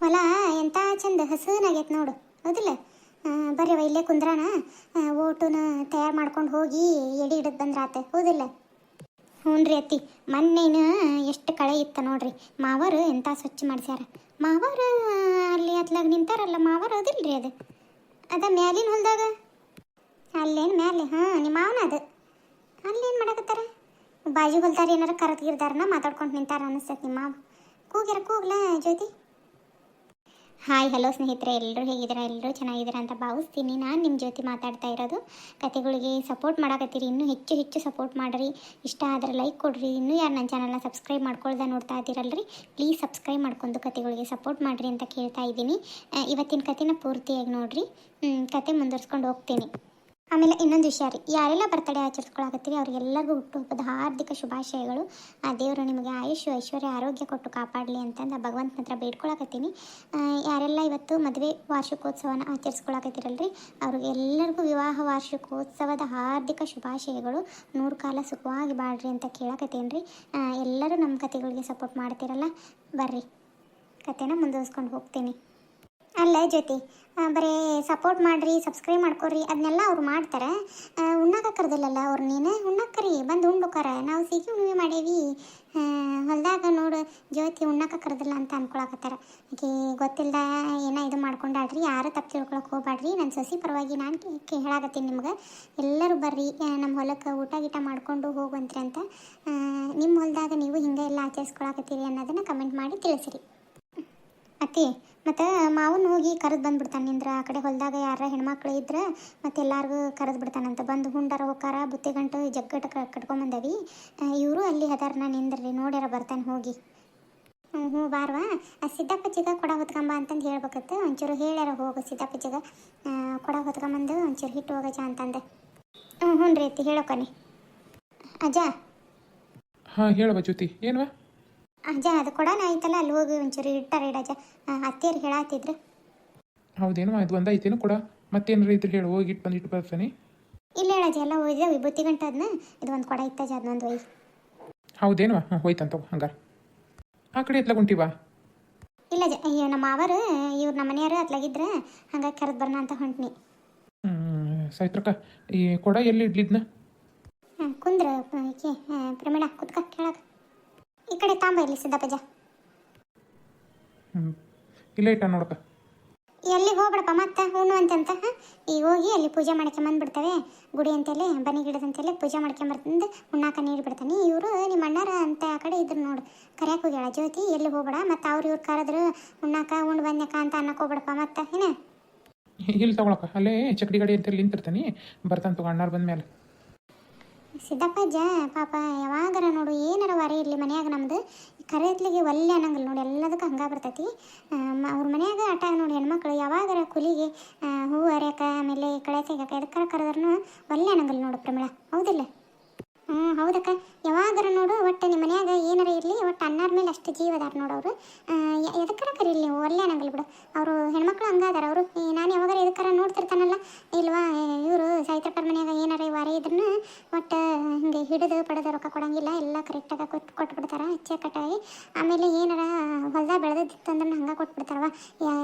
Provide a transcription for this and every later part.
ಹೊಲ ಎಂತ ಚಂದ ಹಸನಾಗೈತೆ ನೋಡು. ಹೌದಿಲ್ಲ? ಬರ್ರಿ ಬರ್ರಿ ಇಲ್ಲೇ ಕುಂದ್ರಾನ. ಓಟುನ ತಯಾರು ಮಾಡ್ಕೊಂಡು ಹೋಗಿ ಎಡಿ ಹಿಡಿದು ಆತ ಹೌದಿಲ್ಲ? ಹ್ಞೂ ರೀ ಅತ್ತಿ. ಮೊನ್ನೇನು ಎಷ್ಟು ಕಳೆ ಇತ್ತು ನೋಡ್ರಿ. ಮಾವರು ಎಂತ ಸ್ವಚ್ಛ ಮಾಡ್ಸ್ಯಾರ. ಮಾವರು ಅಲ್ಲಿ ಅತ್ಲಾಗ ನಿಂತಾರಲ್ಲ ಮಾವರು, ಹೌದಿಲ್ರಿ ಅದು? ಅದ ಮ್ಯಾಲಿನ ಹೊಲ್ದಾಗ? ಅಲ್ಲೇನು ಮ್ಯಾಲೆ? ಹಾಂ ನಿಮ್ಮ ಮಾವನ ಅದು. ಅಲ್ಲೇನು ಮಾಡಕತ್ತಾರ? ಬಾಜು ಹೊಲ್ದಾರ ಏನಾರ ಕರತ್ಗಿರ್ದಾರನ ಮಾತಾಡ್ಕೊಂಡು ನಿಂತಾರ ಅನಿಸ್ತೈತೆ ನಿಮ್ಮ ಮಾವ. ಕೂಗ್ಯಾರ, ಕೂಗ್ಲ ಜ್ಯೋತಿ? ಹಾಯ್ ಹಲೋ ಸ್ನೇಹಿತರೆ ಎಲ್ಲರೂ ಹೇಗಿದ್ದೀರಾ? ಎಲ್ಲರೂ ಚೆನ್ನಾಗಿದ್ದೀರಾ ಅಂತ ಭಾವಿಸ್ತೀನಿ. ನಾನು ನಿಮ್ಮ ಜೊತೆ ಮಾತಾಡ್ತಾ ಇರೋದು ಕತೆಗಳಿಗೆ ಸಪೋರ್ಟ್ ಮಾಡಕತ್ತೀರಿ. ಇನ್ನೂ ಹೆಚ್ಚು ಹೆಚ್ಚು ಸಪೋರ್ಟ್ ಮಾಡಿರಿ. ಇಷ್ಟ ಆದರೆ ಲೈಕ್ ಕೊಡಿರಿ. ಇನ್ನೂ ಯಾರು ನನ್ನ ಚಾನಲ್ನ ಸಬ್ಸ್ಕ್ರೈಬ್ ಮಾಡ್ಕೊಳ್ದೆ ನೋಡ್ತಾ ಇದ್ದೀರಲ್ರಿ? ಪ್ಲೀಸ್ ಸಬ್ಸ್ಕ್ರೈಬ್ ಮಾಡ್ಕೊಂಡು ಕತೆಗಳಿಗೆ ಸಪೋರ್ಟ್ ಮಾಡಿರಿ ಅಂತ ಕೇಳ್ತಾ ಇದ್ದೀನಿ. ಇವತ್ತಿನ ಕತೆನ ಪೂರ್ತಿಯಾಗಿ ನೋಡಿರಿ. ಕತೆ ಮುಂದುವರ್ಸ್ಕೊಂಡು ಹೋಗ್ತೀನಿ. ಆಮೇಲೆ ಇನ್ನೊಂದು ವಿಷಯ ರೀ ಯಾರೆಲ್ಲ ಬರ್ತಡೇ ಆಚರಿಸ್ಕೊಳಕತ್ತೀರಿ ಅವ್ರಿಗೆಲ್ಲರಿಗೂ ಹುಟ್ಟುಹಬ್ಬದ ಹಾರ್ದಿಕ ಶುಭಾಶಯಗಳು. ಆ ದೇವರು ನಿಮಗೆ ಆಯುಷ್ ಐಶ್ವರ್ಯ ಆರೋಗ್ಯ ಕೊಟ್ಟು ಕಾಪಾಡಲಿ ಅಂತಂದು ಭಗವಂತನ ಹತ್ರ ಬೇಡ್ಕೊಳಕತ್ತೀನಿ. ಯಾರೆಲ್ಲ ಇವತ್ತು ಮದುವೆ ವಾರ್ಷಿಕೋತ್ಸವನ ಆಚರಿಸ್ಕೊಳಕತ್ತೀರಲ್ರಿ ಅವ್ರಿಗೆ ಎಲ್ಲರಿಗೂ ವಿವಾಹ ವಾರ್ಷಿಕೋತ್ಸವದ ಹಾರ್ದಿಕ ಶುಭಾಶಯಗಳು. ನೂರು ಕಾಲ ಸುಖವಾಗಿ ಬಾಳ್ರಿ ಅಂತ ಕೇಳಕತ್ತೀನಿ ರೀ ಎಲ್ಲರೂ ನಮ್ಮ ಕತೆಗಳಿಗೆ ಸಪೋರ್ಟ್ ಮಾಡ್ತೀರಲ್ಲ ಬರ್ರಿ. ಕತೆನ ಮುಂದುವರ್ಸ್ಕೊಂಡು ಹೋಗ್ತೀನಿ. ಅಲ್ಲ ಜ್ಯೋತಿ ಆ, ಬರೀ ಸಪೋರ್ಟ್ ಮಾಡಿರಿ ಸಬ್ಸ್ಕ್ರೈಬ್ ಮಾಡ್ಕೊರಿ ಅದನ್ನೆಲ್ಲ ಅವ್ರು ಮಾಡ್ತಾರೆ. ಉಣ್ಣಾಕ ಕರ್ದಿಲ್ಲಲ್ಲ ಅವ್ರು ನೀನು? ಉಣ್ಣಾಕರಿ ಬಂದು ಉಣ್ಬೇಕಾರ. ನಾವು ಸಿಹಿ ಉಣ್ಣಿ ಮಾಡೇವಿ. ಹೊಲ್ದಾಗ ನೋಡು ಜ್ಯೋತಿ ಉಣ್ಣಾಕ ಕರೆದಿಲ್ಲ ಅಂತ ಅನ್ಕೊಳಕತ್ತಾರ. ಆಕೆ ಗೊತ್ತಿಲ್ಲದ ಏನ ಇದು ಮಾಡ್ಕೊಂಡಾಡ್ರಿ ಯಾರು ತಪ್ಪು ತಿಳ್ಕೊಳಕ್ಕೆ ಹೋಗ್ಬೇಡ್ರಿ ನನ್ನ ಸೊಸಿ ಪರವಾಗಿ ನಾನು ಹೇಳಾಕತ್ತೀನಿ ನಿಮ್ಗೆ. ಎಲ್ಲರೂ ಬರ್ರಿ ನಮ್ಮ ಹೊಲಕ್ಕೆ ಊಟ ಗೀಟ ಮಾಡಿಕೊಂಡು ಹೋಗುವಂತ್ರಿ ಅಂತ. ನಿಮ್ಮ ಹೊಲದಾಗ ನೀವು ಹಿಂಗೆ ಎಲ್ಲ ಆಚರಿಸ್ಕೊಳಕತ್ತೀರಿ ಅನ್ನೋದನ್ನು ಕಮೆಂಟ್ ಮಾಡಿ ತಿಳಿಸಿರಿ. ಅತ್ತಿ ಮತ್ತು ಮಾವನ್ ಹೋಗಿ ಕರೆದು ಬಂದ್ಬಿಡ್ತಾನೆ ನಿಂದ್ರ. ಆ ಕಡೆ ಹೊಲ್ದಾಗ ಯಾರ ಹೆಣ್ಮಕ್ಳು ಇದ್ರೆ ಮತ್ತೆ ಎಲ್ಲಾರ್ಗೂ ಕರೆದು ಬಿಡ್ತಾನಂತ. ಬಂದು ಹುಂಡಾರ ಹೋಕಾರ ಬುತ್ತಿ ಗಂಟು ಜಗ್ಗಟ ಕಟ್ಕೊಂಬಂದವಿ ಇವರು ಅಲ್ಲಿ ಹದಾರ ನಾ ನಿಂದ್ರಿ ನೋಡ್ಯಾರ ಬರ್ತಾನೆ ಹೋಗಿ. ಹ್ಞೂ ಬಾರ್ವಾ. ಆ ಸಿದ್ದಪ್ಪಚ್ಚಿಗ ಕೊಡ ಹೊತ್ಕೊಂಬ ಅಂತಂದು ಹೇಳ್ಬೇಕತ್ತು ಒಂಚೂರು ಹೇಳ್ಯಾರ ಹೋಗು ಸಿದ್ದಪ್ಪಚ್ಚಿಗ ಆ, ಕೊಡ ಹೊತ್ಕೊಂಬಂದು ಒಂಚೂರು ಹಿಟ್ಟು ಹೋಗಜ ಅಂತಂದೆ. ಹ್ಞೂ ಹ್ಞೂ ರೀತಿ ಹೇಳೋಕನಿ ಅಜ್ಜ. ಹಾಂ ಹೇಳವ ಜ್ಯೋತಿ. ಏನವ ಅಜ್ಜ ಅದು ಕೊಡೋಣ ಆಯ್ತಲ್ಲ ಅಲ್ಲಿ ಹೋಗಿ ಒಂಚೂರು ಇಟ್ಟಾರ ಇಡಜ್ಜ. ಅತ್ತಿಯರು ಹೇಳತ್ತಿದ್ರು ಹೌದೇನು ಇದು ಒಂದ ಐತೇನು ಕೊಡ. ಮತ್ತೇನಾರ ಇದ್ರೆ ಹೇಳು ಹೋಗಿ ಇಟ್ಟು ಬಂದು ಇಟ್ಟು ಬರ್ತಾನೆ. ಇಲ್ಲ ಹೇಳಜ್ಜ ಎಲ್ಲ ಹೋಯ್ದೆ ವಿಭೂತಿ ಗಂಟೆ ಅದನ್ನ ಇದು ಒಂದು ಕೊಡ ಇತ್ತಜ್ಜ ಅದನ್ನೊಂದು ಒಯ್ ಹೌದೇನು ಹಾಂ ಹೋಯ್ತಂತ ಹಂಗಾರ. ಆ ಕಡೆ ಎತ್ಲಾಗ ಬಾ ಇಲ್ಲ ಅಜ್ಜ ಅಯ್ಯೋ ನಮ್ಮ ಮಾವರು ಇವ್ರು ನಮ್ಮ ಮನೆಯವರು ಅತ್ಲಾಗಿದ್ರೆ ಹಂಗಾಗಿ ಕರೆದು ಬರೋಣ ಅಂತ ಹೊಂಟ್ನಿ. ಸಾಯ್ತ್ರಕ್ಕ ಈ ಕೊಡ ಎಲ್ಲಿ ಇಡ್ಲಿದ್ನ? ಹಾಂ ಕುಂದ್ರ ಈಕೆ ಪ್ರಮೀಳ ಕುತ್ಕ ಕೇಳಕ್ಕೆ ಕಡೆ ತಾಂಬ ಇಲ್ಲಿ ಸಿದ್ದಪ್ಪಜ್ಜ ಹ್ಞೂ ಇಲ್ಲೇ ಇಟ್ಟ ನೋಡಕ ಎಲ್ಲಿ ಹೋಗ್ಬಿಡಪ್ಪ ಮತ್ತೆ? ಹೂನು ಅಂತಂತ ಅಂತ ಈಗ ಹೋಗಿ ಅಲ್ಲಿ ಪೂಜೆ ಮಾಡ್ಕೊಂಬಂದ್ಬಿಡ್ತವೆ ಗುಡಿ ಅಂತೇಳಿ ಅಂಬನೆ ಗಿಡದ ಅಂತೇಳಿ ಪೂಜೆ ಮಾಡ್ಕೊಂಬರ್ತಂದು ಉಣ್ಣಾಕ ನೀರು ಬಿಡ್ತಾನೆ. ಇವರು ನಿಮ್ಮ ಅಣ್ಣಾರ ಅಂತ ಆ ಕಡೆ ಇದ್ರು ನೋಡು. ಕರ್ಯಾಕ ಹೋಗ್ಯಾಳ ಜ್ಯೋತಿ ಎಲ್ಲಿ ಹೋಗ್ಬೇಡ? ಮತ್ತೆ ಅವ್ರು ಇವ್ರು ಕರೆದ್ರು ಹುಣ್ಣಾಕ ಉಂಡು ಬಂದ್ಯಾಕ ಅಂತ ಅನ್ನಕ್ಕೆ ಹೋಗ್ಬಿಡಪ್ಪ ಮತ್ತೆ ಏನ? ಇಲ್ಲಿ ತಗೊಳಕ್ಕ ಅಲ್ಲೇ ಚಕ್ಡಿ ಗಡಿ ಅಂತೇಳಿ ನಿಂತಿರ್ತಾನೆ. ಬರ್ತಾನೆ ತಗೋ ಅಣ್ಣಾರು ಬಂದ ಮೇಲೆ ಸಿದ್ದಪ್ಪಜ್ಜ ಪಾಪ ಯಾವಾಗಾರ ನೋಡು, ಏನಾರ ವಾರ ಇರಲಿ ಮನ್ಯಾಗ ನಮ್ದು. ಕರೆತ್ಲಿಗೆ ಒಲ್ಲೆ ಅನ್ನಂಗಿಲ್ಲ ನೋಡಿ, ಎಲ್ಲದಕ್ಕೆ ಹಂಗೆ ಬರ್ತೈತಿ. ಅವ್ರ ಮನ್ಯಾಗ ಆಟ ನೋಡಿ ಹೆಣ್ಮಕ್ಳು, ಯಾವಾಗಾರ ಕುಲಿಗೆ ಹೂ ಹರ್ಯಾಕ ಆಮೇಲೆ ಕಳೆ ತೆಗಿಯಕ, ಎದಕ್ಕಾರ ಕರೆದ್ರೂ ಒಲ್ಲೆ ಅನ್ನಂಗಿಲ್ಲ ನೋಡು ಪ್ರಮಿಳ. ಹೌದಿಲ್ಲ? ಹ್ಞೂ ಹೌದಕ್ಕ. ಯಾವಾಗಾರ ನೋಡು, ಒಟ್ಟು ನಿಮ್ಮ ಮನ್ಯಾಗ ಏನಾರ ಇರಲಿ, ಒಟ್ಟು ಅನ್ನಾರ ಮೇಲೆ ಅಷ್ಟು ಜೀವ ಅದಾರ ನೋಡು ಅವರು. ಎದಕ್ಕಾರ ಕರೀಲಿ ನೀವು? ಒಳ್ಳೆ ಅನ್ನಂಗಿಲ್ಲ ಬಿಡು. ಅವರು ಹೆಣ್ಮಕ್ಳು ಹಂಗಾದಾರ ಅವರು. ನಾನು ಯಾವಾಗಾರ ಎದಕ್ಕಾರ ನೋಡ್ತಿರ್ತಾನಲ್ಲ, ಇಲ್ವಾ? ಇವರು ಸಾಹಿತ್ಯಕರ ಮನ್ಯಾಗ ಏನಾರ ವಾರ ಇದ್ರೂ ಒಟ್ಟು ಹಿಂಗೆ ಹಿಡಿದು ಪಡೆದು ರೊಕ್ಕ ಕೊಡಂಗಿಲ್ಲ, ಎಲ್ಲ ಕರೆಕ್ಟಾಗಿ ಕೊಟ್ಟು ಕೊಟ್ಬಿಡ್ತಾರ ಅಚ್ಚುಕಟ್ಟಾಗಿ ಆಮೇಲೆ ಏನಾರ ಹೊಲ್ದಾಗ ಬೆಳೆದಿತ್ತು ಅಂದ್ರೆ ಹಂಗೆ ಕೊಟ್ಬಿಡ್ತಾರವ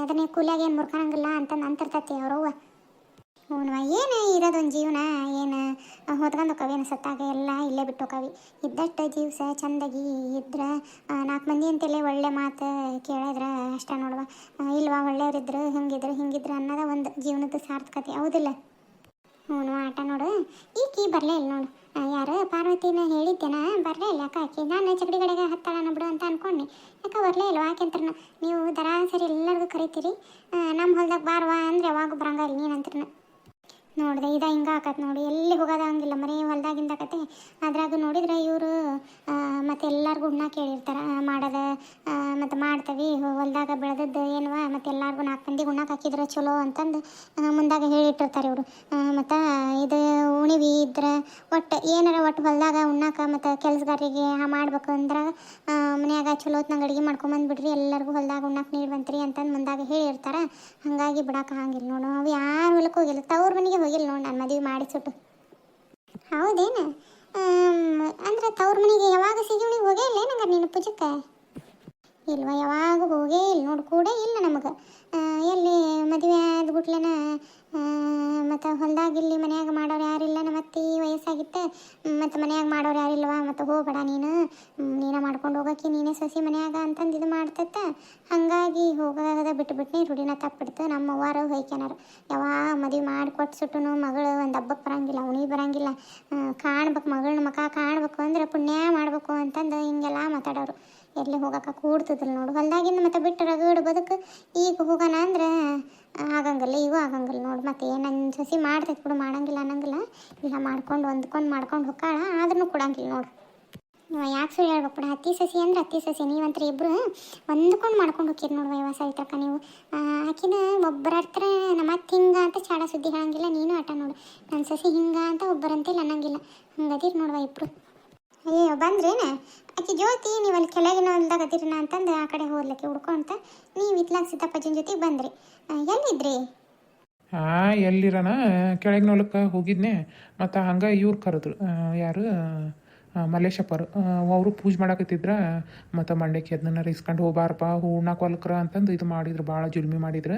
ಅದನ್ನೇ ಕೂಲಿಯಾಗ ಏನು ಮುರ್ಕೊಳಂಗಿಲ್ಲ ಅಂತಂದು ಅಂತಿರ್ತೈತಿ ಅವ್ರವ್ವ. ಹ್ಞೂ ಏನು ಇರೋದೊಂದು ಜೀವನ, ಏನು? ಹೊತ್ಕೊಂಡು ಕವಿ ಸತ್ತಾಗ? ಎಲ್ಲ ಇಲ್ಲೇ ಬಿಟ್ಟು ಕವಿ ಇದ್ದಷ್ಟು ಜೀವಸ ಚಂದಾಗಿ ಇದ್ರೆ ನಾಲ್ಕು ಮಂದಿ ಅಂತೇಳಿ ಒಳ್ಳೆ ಮಾತು ಕೇಳಿದ್ರೆ ಅಷ್ಟ ನೋಡುವ. ಇಲ್ವಾ, ಒಳ್ಳೆಯವರಿದ್ರು, ಹಿಂಗಿದ್ರು ಹಿಂಗಿದ್ರು ಅನ್ನೋದ ಒಂದು ಜೀವನದ ಸಾರ್ಥಕತೆ. ಹೌದಿಲ್ಲ? ಹ್ಞೂ ಆಟ ನೋಡು. ಈಕಿ ಬರಲೇ ಇಲ್ಲ ನೋಡು. ಯಾರು ಪಾರ್ವತಿನ ಹೇಳಿದ್ದೇನ? ಬರಲೇ ಇಲ್ಲ ಯಾಕೆ ಆಕಿ. ನಾನು ಚಕಡಿ ಕಡೆಗೆ ಹತ್ತಾಳನ ಬಿಡು ಅಂತ ಅನ್ಕೊಂಡೆ. ಯಾಕೆ ಬರಲೇ ಇಲ್ಲ ಯಾಕೆಂತ್ರ ನೀವು ದರಾಸರಿ ಎಲ್ಲರಿಗೂ ಕರಿತೀರಿ. ನಮ್ಮ ಹೊಲ್ದಾಗ ಬಾರ್ವಾ ಅಂದ್ರೆ ಯಾವಾಗ ಬರಂಗ ಇಲ್ಲ ನೋಡಿದೆ, ಇದ ಹಿಂಗೆ ಆಕತ್ ನೋಡಿ. ಎಲ್ಲಿ ಹೋಗೋದ ಹಂಗಿಲ್ಲ ಮನೆ ಹೊಲ್ದಾಗಿಂದ ಕತೆ ಅದ್ರಾಗ ನೋಡಿದ್ರೆ ಇವರು ಮತ್ತು ಎಲ್ಲರಿಗೂ ಉಣ್ಣ ಕೇಳಿರ್ತಾರೆ. ಮಾಡೋದ ಮತ್ತು ಮಾಡ್ತವಿ ಹೊಲ್ದಾಗ ಬೆಳೆದದ್ದು ಏನವ, ಮತ್ತು ಎಲ್ಲರಿಗೂ ನಾಲ್ಕು ಮಂದಿಗೆ ಉಣ್ಣಕ್ಕೆ ಹಾಕಿದ್ರೆ ಚಲೋ ಅಂತಂದು ಮುಂದಾಗ ಹೇಳಿಟ್ಟಿರ್ತಾರೆ ಇವರು. ಮತ್ತು ಇದು ಉಣಿವಿ ಇದ್ರೆ ಒಟ್ಟು, ಏನಾರ ಒಟ್ಟು ಹೊಲ್ದಾಗ ಉಣ್ಣಾಕ ಮತ್ತು ಕೆಲಸಗಾರರಿಗೆ ಮಾಡ್ಬೇಕು ಅಂದ್ರೆ ಮನ್ಯಾಗ ಚಲೋ ಹೊತ್ನಾಗ ಅಡುಗೆ ಮಾಡ್ಕೊಂಬಂದ್ಬಿಡ್ರಿ ಎಲ್ಲರಿಗೂ ಹೊಲ್ದಾಗ ಉಣ್ಣಾಕ ನೀರು ಬಂತ್ರಿ ಅಂತಂದು ಮುಂದಾಗ ಹೇಳಿರ್ತಾರೆ. ಹಾಗಾಗಿ ಬಿಡಕ್ಕೆ ಹಂಗಿಲ್ಲ ನೋಡು. ಅವು ಯಾರು ಹೊಲಕ್ಕೆ ಹೋಗಿಲ್ಲ, ತವ್ರ ಮನೆಗೆ ಹೋಗಿಲ್ಲ ನೋಡಿ, ನಾನು ಮದುವೆ ಮಾಡಿಸುಟ್ಟು ಹೌದೇನು? ಅಂದ್ರೆ ತವ್ರ ಮನೆಗೆ ಯಾವಾಗ ಸಿಗಿವಣಿಗೆ ಹೋಗೇ ಇಲ್ಲ ನಂಗೆ ನಿನ್ನ ಪೂಜಕ್ಕೆ? ಇಲ್ವ, ಯಾವಾಗ ಹೋಗೇ ಇಲ್ಲ ನೋಡಿ, ಕೂಡ ಇಲ್ಲ ನಮಗೆ. ಎಲ್ಲಿ ಮದುವೆ ಆದ ಗುಟ್ಲೆನ ಮತ್ತು ಹೊಲ್ದಾಗ ಇಲ್ಲಿ ಮನ್ಯಾಗ ಮಾಡೋರು ಯಾರಿಲ್ಲ ನಮ್ಮ ಅತ್ತೆ ವಯಸ್ಸಾಗಿತ್ತೆ? ಮತ್ತು ಮನ್ಯಾಗ ಮಾಡೋರು ಯಾರಿಲ್ವಾ ಮತ್ತು ಹೋಗಬೇಡ ನೀನು. ನೀನ ಮಾಡ್ಕೊಂಡು ಹೋಗೋಕೆ ನೀನೇ ಸೊಸಿ ಮನ್ಯಾಗ ಅಂತಂದು ಇದು ಮಾಡ್ತತ್ತ ಹಾಗಾಗಿ ಹೋಗೋದ ಬಿಟ್ಟು ರೂಢಿನ ತಪ್ಪಿಡ್ತು. ನಮ್ಮ ಅವ್ವಾರು ಹೊಯ್ಕ್ಯಾನಾರ ಯಾವ ಮದುವೆ ಮಾಡಿಕೊಟ್ಟು ಸುಟ್ಟನು ಮಗಳು ಒಂದು ಹಬ್ಬಕ್ಕೆ ಬರಂಗಿಲ್ಲ ಅವನಿಗೆ ಬರಂಗಿಲ್ಲ. ಕಾಣ್ಬೇಕು ಮಗಳನ್ನ ಮಕ ಕಾಣ್ಬೇಕು ಅಂದ್ರೆ ಪುಣ್ಯ ಮಾಡಬೇಕು ಅಂತಂದು ಹಿಂಗೆಲ್ಲ ಮಾತಾಡೋರು. ಎಲ್ಲಿ ಹೋಗಕ್ಕೆ ಕೂಡ್ತದಿಲ್ಲ ನೋಡು. ಹೊಲ್ದಾಗಿಂದ ಮತ್ತೆ ಬಿಟ್ಟು ರಗಡು ಬದುಕು. ಈಗ ಹೋಗೋಣ ಅಂದ್ರೆ ಆಗಂಗಿಲ್ಲ, ಈಗೂ ಆಗಂಗಿಲ್ಲ ನೋಡು. ಮತ್ತೆ ನನ್ನ ಸಸಿ ಮಾಡ್ತೈತೆ ಬಿಡು, ಮಾಡಂಗಿಲ್ಲ ಅನ್ನಂಗಿಲ್ಲ. ಇಲ್ಲ ಮಾಡ್ಕೊಂಡು ಹೊಂದ್ಕೊಂಡು ಮಾಡ್ಕೊಂಡು ಹೊಕ್ಕಾಳ ಆದ್ರೂ ಕೊಡಂಗಿಲ್ಲ ನೋಡು. ಯಾಕೆ ಸುಳ್ಳು ಹೇಳ್ಬೇಕು ಬಿಡ. ಹತ್ತಿ ಸಸಿ ಅಂದ್ರೆ ಹತ್ತಿ ಸಸಿ, ನೀವಂತ್ರ ಇಬ್ರು ಹೊಂದ್ಕೊಂಡು ಮಾಡ್ಕೊಂಡು ಹೋಗಿರಿ ನೋಡು ವ್ಯವಸ ಐತಕ್ಕ ನೀವು. ಆಕಿನ ಒಬ್ಬರ ಹತ್ರ ನಮ್ಮ ಅತ್ತೆ ಹಿಂಗ ಅಂತ ಚಾಡ ಸುದ್ದಿ ಹೇಳಂಗಿಲ್ಲ, ನೀನು ಆಟ ನೋಡು. ನನ್ನ ಸಸಿ ಹಿಂಗ ಅಂತ ಒಬ್ಬರಂತಿಲ್ಲ ಅನ್ನಂಗಿಲ್ಲ. ಹಂಗದಿರಿ ನೋಡುವ ಇಬ್ರು. ಅಯ್ಯೋ ಬಂದ್ರೇನ? ಆಕೆ ಜ್ಯೋತಿ, ನೀವು ಅಲ್ಲಿ ಕೆಳಗಿನ ಹೊಲ್ದಾಗ ಅದಿರಣ ಅಂತಂದು ಆ ಕಡೆ ಹೋಗ್ಲಿಕ್ಕೆ ಹುಡ್ಕೊಂತ ನೀವು ಇತ್ಲಾಗ ಸಿದ್ದಪ್ಪಜ್ಜನ ಜೊತೆಗೆ ಬಂದ್ರಿ. ಎಲ್ಲಿದ್ರಿ? ಹಾಂ ಎಲ್ಲಿರನ ಕೆಳಗಿನ ಹೊಲಕ್ಕೆ ಹೋಗಿದ್ನೆ. ಮತ್ತು ಹಂಗೆ ಇವ್ರು ಕರೆದ್ರು. ಯಾರು? ಮಲ್ಲೇಶಪ್ಪರು ಅವರು ಪೂಜೆ ಮಾಡಕತ್ತಿದ್ರ, ಮತ್ತು ಮಂಡ್ಯಕ್ಕೆ ಅದನ್ನ ಇಸ್ಕೊಂಡು ಹೋಗ್ಬಾರಪ್ಪ ಹೂರ್ಣಕ್ಕೆ ಹೊಲಕ್ರ ಅಂತಂದು ಇದು ಮಾಡಿದ್ರು, ಭಾಳ ಜುಲ್ಮಿ ಮಾಡಿದ್ರು.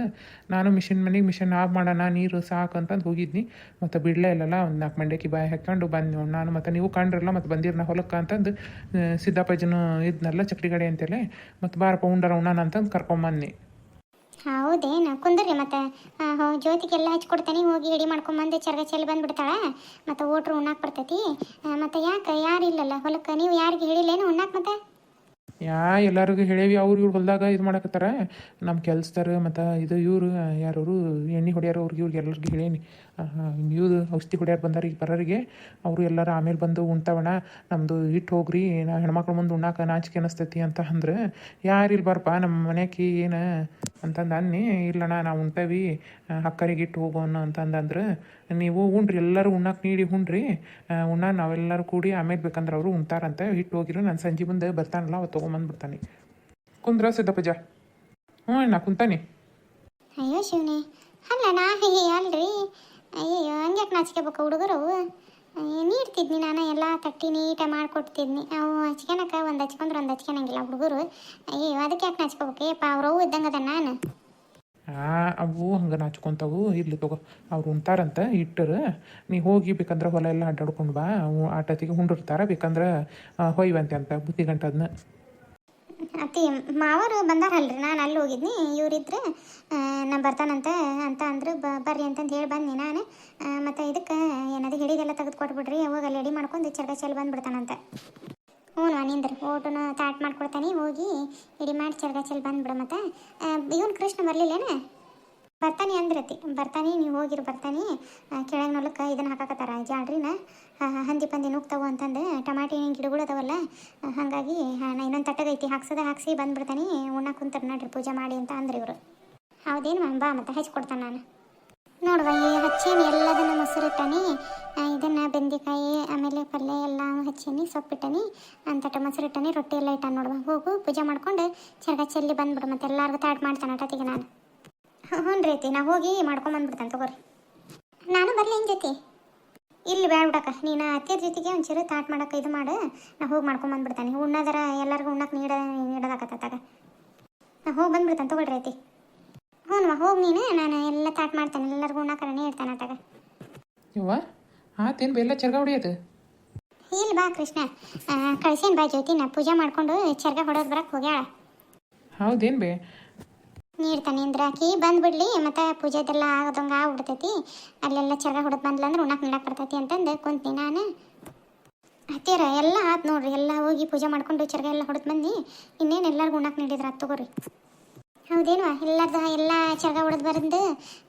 ನಾನು ಮಿಷಿನ್ ಮನೆಗೆ ಮಿಷಿನ್ ಆಫ್ ಮಾಡೋಣ, ನೀರು ಸಾಕು ಅಂತಂದು ಹೋಗಿದ್ನಿ. ಮತ್ತು ಬಿಡಲೇ ಇಲ್ಲಲ್ಲ, ಒಂದು ನಾಲ್ಕು ಮಂಡ್ಯಕ್ಕೆ ಬಾಯಿ ಹಾಕ್ಕೊಂಡು ಬಂದು ನಾನು, ಮತ್ತು ನೀವು ಕಂಡ್ರಲ್ಲ, ಮತ್ತು ಬಂದಿರನ ಹೊಲಕ್ಕೆ ಅಂತಂದು ಸಿದ್ದಪ್ಪಾಜನು ಇದನ್ನೆಲ್ಲ ಇದ್ನಲ್ಲ ಚಕ್ಡಿ ಗಾಡಿ ಅಂತೇಳಿ. ಮತ್ತು ಬಾರಪ್ಪ, ಉಂಡರ ಉಣ್ಣಾನ ಅಂತಂದು ಕರ್ಕೊಂಬಂದ್ನಿ. ಹೌದೇನು ಕುಂದ್ರಿ ಮತ್ತೆ. ಜ್ಯೋತಿಗೆಲ್ಲ ಹಚ್ಕೊಡ್ತೇನೆ ಹೋಗಿ ಎಡಿ ಮಾಡ್ಕೊಂಬಂದು ಚರ್ಗ ಚೆಲ್ಲಿ ಬಂದ್ಬಿಡ್ತಾಳ. ಮತ್ತು ಓಟ್ರು ಉಣ್ಣಾಕ್ ಬರ್ತೈತಿ. ಮತ್ತೆ ಯಾಕೆ, ಯಾರು ಇಲ್ಲಲ್ಲ, ಹೊಲಕ್ಕೆ? ನೀವು ಯಾರಿಗೆ ಹೇಳಿಲ್ಲೇನು ಉಣ್ಣಾಕ್ ಮತ್ತೆ? ಯಾ, ಎಲ್ಲರಿಗೂ ಹೇಳೇವಿ ಅವ್ರು ಇವ್ರು ಹೊಲ್ದಾಗ ಇದು ಮಾಡಕತ್ತಾರ. ನಮ್ಮ ಕೆಲ್ಸದಾರ ಮತ್ತು ಇದು ಇವರು ಯಾರವರು ಎಣ್ಣೆ ಹೊಡ್ಯಾರ ಅವ್ರಿಗೆ ಇವ್ರಿಗೆ ಎಲ್ಲರಿಗೂ ಹೇಳೇನಿ. ಇವ್ರು ಔಷಧಿ ಹೊಡ್ಯಾರ ಬಂದಾರ ಈಗ ಬರೋರಿಗೆ. ಅವರು ಎಲ್ಲರೂ ಆಮೇಲೆ ಬಂದು ಉಣ್ತಾವಣ. ನಮ್ಮದು ಇಟ್ಟು ಹೋಗ್ರಿ, ನಾ ಹೆಣ್ಮಕ್ಳು ಮುಂದೆ ಉಣ್ಣಾಕ ನಾಚಿಕೆ ಅನಿಸ್ತೈತಿ ಅಂತ ಅಂದ್ರೆ, ಯಾರು ಇಲ್ಲಿ ಬರಪ್ಪ ನಮ್ಮ ಮನ್ಯಾಕಿ ಏನು ಅಂತಂದು ಅನ್ನಿ, ಇಲ್ಲಣ್ಣ ನಾವು ಉಣ್ತೇವಿ, ಅಕ್ಕರಿಗೆ ಇಟ್ಟು ಹೋಗೋಣ ಅಂತಂದಂದ್ರೆ ನೀವು ಉಣ್ರಿ, ಎಲ್ಲರೂ ಉಣ್ಣಾಕ ನೀಡಿ ಉಣ್ರಿ. ಉಣ್ಣ ನಾವೆಲ್ಲರೂ ಕೂಡಿ ಆಮೇಲೆ ಬೇಕಂದ್ರೆ ಅವರು ಉಣ್ತಾರಂತೆ. ಇಟ್ಟು ಹೋಗಿರು, ನಾನು ಸಂಜೆ ಮುಂದೆ ಬರ್ತಾನಲ್ಲ ಅವತ್ತು ತೊಗೊಂಬಂದ್ಬಿಡ್ತಾನೆ ಕುಂದ್ರ ಸಿದ್ದಪ್ಪಜ ಹ್ಞೂ ಅಣ್ಣ ಕುಂತಾನೆ. ಅಯ್ಯೋ ಶಿವನೆ. ಅಲ್ಲ ನಾ ಅಲ್ರಿ. ಹಂಗೆ ಹಂಗ್ಯಾಕೆ ನಾಚ್ಕೋಬೇಕು ಹುಡುಗರು? ನೀಡ್ತಿದ್ನಿ ನಾನು ಎಲ್ಲ ತಟ್ಟಿ ನೀಟ ಮಾಡಿಕೊಡ್ತಿದ್ನಿ. ಅವು ಹಚ್ಕೊಳಕ ಒಂದು ಹಚ್ಕೊಂಡ್ರೆ ಒಂದು ಹಚ್ಕೊಳಂಗಿಲ್ಲ ಹುಡುಗರು. ಅಯ್ಯೋ ಅದಕ್ಕೆ ಯಾಕೆ ನಾಚ್ಕೋಬೇಕು ಏಪ್ಪ ಅವ್ರವು ಇದ್ದಂಗದ ನಾನು. ಆ ಅವು ಹಂಗೆ ನಾಚ್ಕೊತಾವು. ಇರ್ಲಿ ತಗೋ ಅವ್ರು ಉಣ್ತಾರಂತ ಇಟ್ಟರು. ನೀ ಹೋಗಿ ಬೇಕಂದ್ರೆ ಹೊಲ ಎಲ್ಲ ಅಡ್ಡಾಡ್ಕೊಂಡು ಬಾ. ಆಟತಿಗೆ ಹುಂಡಿರ್ತಾರ ಬೇಕಂದ್ರೆ ಹೊಯ್ವಂತೆ ಅಂತ ಬುತ್ತಿ ಗಂಟದನ್ನ ಅತ್ತಿ, ಮಾವರು ಬಂದಾರಲ್ರಿ, ನಾನು ಅಲ್ಲಿ ಹೋಗಿದ್ನಿ. ಇವರಿದ್ರೆ ನಾನು ಬರ್ತಾನಂತೆ ಅಂತ ಅಂದ್ರೆ, ಬ, ಬರ್ರಿ ಅಂತಂದು ಹೇಳಿ ಬಂದ್ನಿ ನಾನು. ಮತ್ತು ಇದಕ್ಕೆ ಏನದು ಹಿಡಿದೆಲ್ಲ ತೆಗೆದು ಕೊಟ್ಬಿಡ್ರಿ ಅವಾಗ ರೆಡಿ ಮಾಡ್ಕೊಂಡು ಚರ್ಗ ಚೆಲ್ಲಿ ಬಂದ್ಬಿಡ್ತಾನಂತ. ಹ್ಞೂ ನಿಂದ್ರಿ, ಓಟುನ ತಾಟ್ ಮಾಡ್ಕೊಡ್ತಾನೆ, ಹೋಗಿ ರೆಡಿ ಮಾಡಿ ಚರ್ಗ ಚೆಲ್ಲಿ ಬಂದ್ಬಿಡ ಮತ್ತೆ. ಇವನು ಕೃಷ್ಣ ಬರಲಿಲ್ಲೇನ? ಬರ್ತಾನೆ ಅಂದ್ರತಿ. ಬರ್ತಾನೆ, ನೀವು ಹೋಗಿರು, ಬರ್ತಾನೆ. ಕೆಳಗೆ ನೋಲಕ್ಕೆ ಇದನ್ನು ಹಾಕಾಕತ್ತಾರ ಜಾಡ್ರಿನ ಹಂದಿ ಪಂದಿ ನುಗ್ತಾವು ಅಂತಂದು ಟಮಾಟಿ ಗಿಡಗಳು ಅದಾವಲ್ಲ ಹಾಗಾಗಿ ಇನ್ನೊಂದು ತಟ್ಟಗೈತಿ. ಹಾಕ್ಸದ ಹಾಕ್ಸಿ ಬಂದ್ಬಿಡ್ತಾನೆ, ಉಣ್ಣ ಕುಂತರ ನಡ್ರಿ ಪೂಜೆ ಮಾಡಿ ಅಂತ ಅಂದ್ರೆ ಇವರು. ಹೌದೇನು ಬಾ ಮತ್ತೆ ಹಚ್ಕೊಡ್ತಾನೆ ನಾನು. ನೋಡುವ ಈ ಹಚ್ಚೇನಿ, ಎಲ್ಲದನ್ನು ಮೊಸರಿಟ್ಟಾನೆ. ಇದನ್ನು ಬೆಂದಿಕಾಯಿ, ಆಮೇಲೆ ಪಲ್ಯ ಎಲ್ಲ ಹಚ್ಚೀನಿ, ಸೊಪ್ಪಿಟ್ಟನಿ. ಅಂತಟ ಮೊಸರಿಟ್ಟಾನೆ, ರೊಟ್ಟಿ ಎಲ್ಲ ಇಟ್ಟಾನೆ ನೋಡುವ ಹೋಗು, ಪೂಜೆ ಮಾಡ್ಕೊಂಡು, ಚರ್ಗ ಚೆಲ್ಲಿ ಬಂದ್ಬಿಡು ಮತ್ತೆ ಎಲ್ಲರಿಗೂ ತಾಟ್ ಮಾಡ್ತಾನೆ ಅಟತಿಗೆ ನಾನು. ಹ್ಞೂ ರೀ ಐತಿ ನಾ ಹೋಗಿ ಮಾಡ್ಕೊಂಬಂದ್ಬಿಡ್ತಾನೆ ತಗೋರಿ. ನಾನು ಬರಲಿ ಏನು ಜೊತೆ? ಇಲ್ಲಿ ಬೇಡ ಬಿಡಕ್ಕ. ನೀನು ಅತ್ತಿಯರ ಜೊತೆಗೆ ಒಂಚೂರು ತಾಟ್ ಮಾಡಕ್ಕೆ ಇದು ಮಾಡು. ನಾ ಹೋಗಿ ಮಾಡ್ಕೊಂಬಂದ್ಬಿಡ್ತಾನೆ ಉಣ್ಣದರ ಎಲ್ಲರಿಗೂ ಉಣ್ಣಕ್ಕೆ ನೀಡ ನೀಡೋದಾಗತ್ತಾಗ ನಾ ಹೋಗಿ ಬಂದ್ಬಿಡ್ತಾನೆ ತಗೊಳ್ರಿ ಐತಿ ಹ್ಞೂ ಹೋಗಿ ನೀನು. ನಾನು ಎಲ್ಲ ತಾಟ್ ಮಾಡ್ತಾನೆ. ಎಲ್ಲರಿಗೂ ಉಣ್ಣಾಕರನೇ ನೀಡ್ತಾನೆ ಆಟಾಗ ಯವ್ವ ಆತೇನು ಬೆಲ್ಲ ಚರ್ಗ ಹೊಡಿಯೋದು? ಇಲ್ಲಿ ಬಾ ಕೃಷ್ಣ. ಕಳ್ಸೇನು ಬಾ ಜ್ಯೋತಿ ನಾ ಪೂಜೆ ಮಾಡಿಕೊಂಡು ಚರ್ಗ ಹೊಡೋದು ಬರಕ್ಕೆ ಹೋಗ್ಯಾಳ. ಹೌದೇನು ಬೇ? ನೀಡ್ತಾನೆ ಅಂದ್ರೆ ಆಕಿ ಬಂದ್ಬಿಡ್ಲಿ, ಮತ್ತೆ ಪೂಜೆದೆಲ್ಲ ಆಗದಂಗ ಆಗ್ಬಿಡ್ತೈತಿ. ಅಲ್ಲೆಲ್ಲ ಚರ್ಗ ಹೊಡೆದು ಬಂದ್ಲಂದ್ರೆ ಉಣ್ಣಕ್ಕೆ ನೀಡಕ್ಕೆ ಬರ್ತೈತಿ ಅಂತಂದು ಕುಂತೀನಿ ನಾನು. ಹತ್ತಿರ ಎಲ್ಲ ಆತ್ ನೋಡ್ರಿ, ಎಲ್ಲ ಹೋಗಿ ಪೂಜೆ ಮಾಡ್ಕೊಂಡು ಚರ್ಗ ಎಲ್ಲ ಹೊಡೆದು ಬಂದು ಇನ್ನೇನು ಎಲ್ಲರಿಗೂ ಉಣ್ಣಕ್ಕೆ ನೀಡಿದ್ರ ಹತ್ತು ತಗೋರಿ. ಹೌದೇನು ಎಲ್ಲರದ ಎಲ್ಲ ಚರ್ಗ ಹೊಡೆದು ಬರೆದು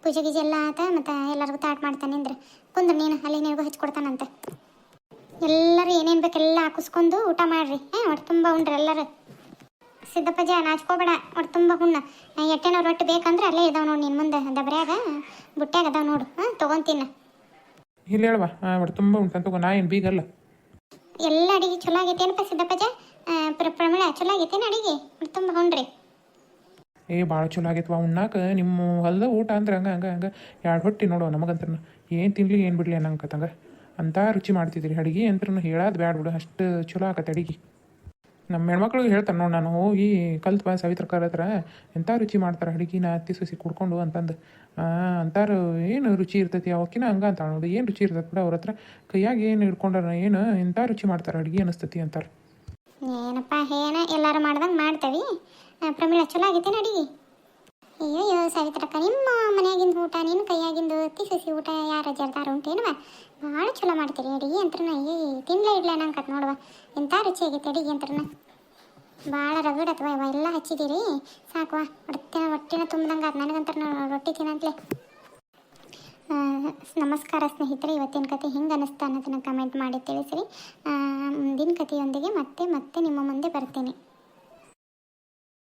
ಪೂಜೆ ಗೀಜೆ ಎಲ್ಲ ಆತ, ಮತ್ತು ಎಲ್ಲರಿಗೂ ತಾಟ್ ಮಾಡ್ತಾನೆ ಅಂದ್ರೆ ಕುಂದ್ರ ನೀನು, ಅಲ್ಲಿ ನಿನಗೂ ಹಚ್ಕೊಡ್ತಾನಂತೆ ಎಲ್ಲರೂ ಏನೇನು ಬೇಕೆಲ್ಲ ಹಾಕಿಸ್ಕೊಂಡು ಊಟ ಮಾಡ್ರಿ, ಹಾಂ, ಒಟ್ಟು ತುಂಬ ಉಂಡ್ರಿ ಎಲ್ಲರೂ. ಸಿದ್ದಪ್ಪಜ್ಜ ನಾಚ್ಕೋಬೇಡ. ಒಟ್ಟು ತುಂಬ ಹುಣ್ಣ. ಎಟ್ಟೆನೋ ರೊಟ್ಟಿ ಬೇಕಂದ್ರೆ ಅಲ್ಲೇ ಇದಾವೆ ನೋಡಿ ನಿನ್ನ ಮುಂದೆ. ದಬ್ರ್ಯಾಗ ಬುಟ್ಟ್ಯಾಗ ಅದಾವೆ ನೋಡು. ಹಾಂ ತೊಗೊಂತೀನಿ ಇಲ್ಲಿ ಹೇಳುವ ಒಟ್ಟು ತುಂಬ ಉಂಟು ತಗೋ ನಾ ಏನು ಬೀಗಲ್ಲ. ಎಲ್ಲ ಅಡಿಗೆ ಚಲೋ ಆಗೈತೇನಪ್ಪ ಸಿದ್ದಪ್ಪಜ್ಜ ಆ, ಪ್ರ ಪ್ರಮಿಳ ಚಲೋ ಆಗೈತೇನು ಅಡಿಗೆ? ಒಟ್ಟು ತುಂಬ ಹುಣ್ಣ್ರಿ. ಏ ಭಾಳ ಚಲೋ ಆಗೈತವ ಉಣ್ಣಾಕ ನಿಮ್ಮ ಹೊಲ್ದ ಊಟ ಅಂದ್ರೆ ಹಂಗೆ ಹಂಗೆ ಹಂಗೆ. ಎರಡು ಹೊಟ್ಟಿ ನೋಡೋ ನಮಗಂತ್ರ. ಏನು ತಿನ್ಲಿ ಏನು ಬಿಡ್ಲಿ ಅನ್ನಂಗತ್ತಂಗ ಅಂತ ರುಚಿ ಮಾಡ್ತಿದ್ರಿ ಅಡಿಗೆ ಅಂತ ಹೇಳೋದು ಬ್ಯಾಡ ಬಿಡು. ಅಷ್ಟು ಚಲೋ ಆಗತ್ತೆ ಅಡಿಗೆ. ನಮ್ಮ ಹೆಣ್ಮಕ್ಳಿಗೆ ಹೇಳ್ತಾರೆ ನೋಡಿ ನಾನು ಹೋಗಿ ಕಲ್ತು ಬಾ ಸಾವಿತ್ರಕಾರ ಹತ್ರ. ಎಂಥ ರುಚಿ ಮಾಡ್ತಾರೆ ಅಡುಗೆನ ಅತ್ತಿ ಸೊಸಿ ಕುಡ್ಕೊಂಡು ಅಂತಂದು. ಅಂತಾರು ಏನು ರುಚಿ ಇರ್ತೈತಿ? ಅವಕ್ಕಿನ ಹಂಗೆ ಅಂತ ಅನ್ನೋದು ಏನು ರುಚಿ ಇರ್ತೈತಿ ಬಿಡ ಅವ್ರ ಹತ್ರ. ಕೈಯಾಗ ಏನು ಹಿಡ್ಕೊಂಡಾರ, ಏನು ಎಂಥ ರುಚಿ ಮಾಡ್ತಾರೆ ಅಡುಗೆ ಅನಿಸ್ತತಿ ಅಂತಾರೆ. ಏನಪ್ಪ, ಏನ? ಎಲ್ಲರೂ ಮಾಡ್ದಂಗೆ ಮಾಡ್ತೀವಿ. ಪ್ರಮೀಳ, ಚಲೋ ಆಗೈತೆ ಅಡಿಗೆ? ಅಯ್ಯೋ ಸಾವಿತ್ರಕ್ಕ ನಿಮ್ಮ ಮನೆಯಾಗಿಂದು ಊಟ ನಿನ್ನ ಕೈಯಾಗಿಂದು ಅತ್ತಿ ಸಸಿ ಊಟ ಯಾರು ಜರ್ದಾರ ಉಂಟೇನುವ ಭಾಳ ಚಲೋ ಮಾಡ್ತೀರಿ, ಅಡಿಗೆ ಅಂತ್ರನ, ಏ, ತಿನ್ಲೇ ಇಡ್ಲ ನಂಗತ್ ನೋಡುವ. ಎಂಥ ರುಚಿ ಆಗೈತೆ ಅಡಿಗೆ ಅಂತ್ರನ? ಭಾಳ ರಗಡತ್ವ ಇವ, ಎಲ್ಲ ಹಚ್ಚಿದ್ದೀರಿ ಸಾಕುವ ಹೊಟ್ಟೆ ಹೊಟ್ಟೆನ ತುಂಬ್ದಂಗೆ ಅದು ನನಗಂತರ ರೊಟ್ಟಿ ತಿನ್ನಂತಲೇ. ನಮಸ್ಕಾರ ಸ್ನೇಹಿತರೆ, ಇವತ್ತಿನ ಕತೆ ಹೆಂಗೆ ಅನ್ನಿಸ್ತಾ ಅನ್ನೋದನ್ನ ಕಮೆಂಟ್ ಮಾಡಿ ತಿಳಿಸಿರಿ. ಮುಂದಿನ ಕಥೆಯೊಂದಿಗೆ ಮತ್ತೆ ಮತ್ತೆ ನಿಮ್ಮ ಮುಂದೆ ಬರ್ತೀನಿ.